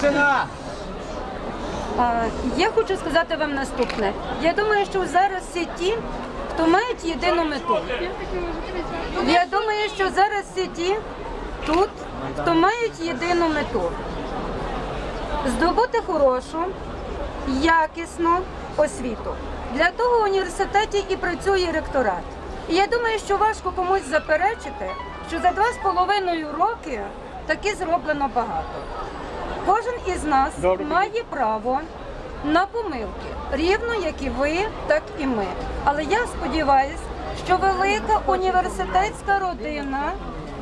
Тишина! Я хочу сказати вам наступне. Я думаю, що зараз всі ті, хто мають єдину мету. Я думаю, що зараз всі ті тут, хто мають єдину мету. Здобути хорошу, якісну освіту. Для того в університеті і працює ректорат. І я думаю, що важко комусь заперечити, що за два з половиною роки таки зроблено багато. Кожен із нас має право на помилки, рівно як і ви, так і ми. Але я сподіваюся, що велика університетська родина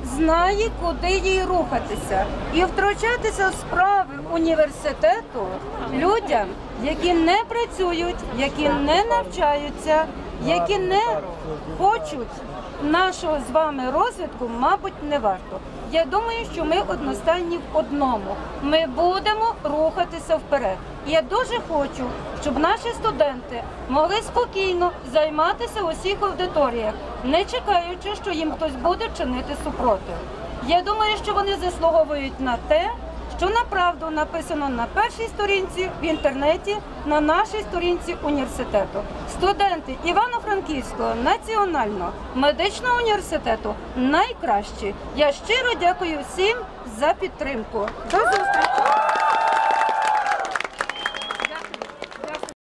знає, куди їй рухатися, і втручатися в справи університету людям, які не працюють, які не навчаються, які не хочуть нашого з вами розвитку, мабуть, не варто. Я думаю, що ми одностайні в одному. Ми будемо рухатися вперед. Я дуже хочу, щоб наші студенти могли спокійно займатися у всіх аудиторіях, не чекаючи, що їм хтось буде чинити супротив. Я думаю, що вони заслуговують на те, що направду написано на першій сторінці в інтернеті, на нашій сторінці університету. Студенти Івано-Франківського національного медичного університету найкращі. Я щиро дякую всім за підтримку. До зустрічі!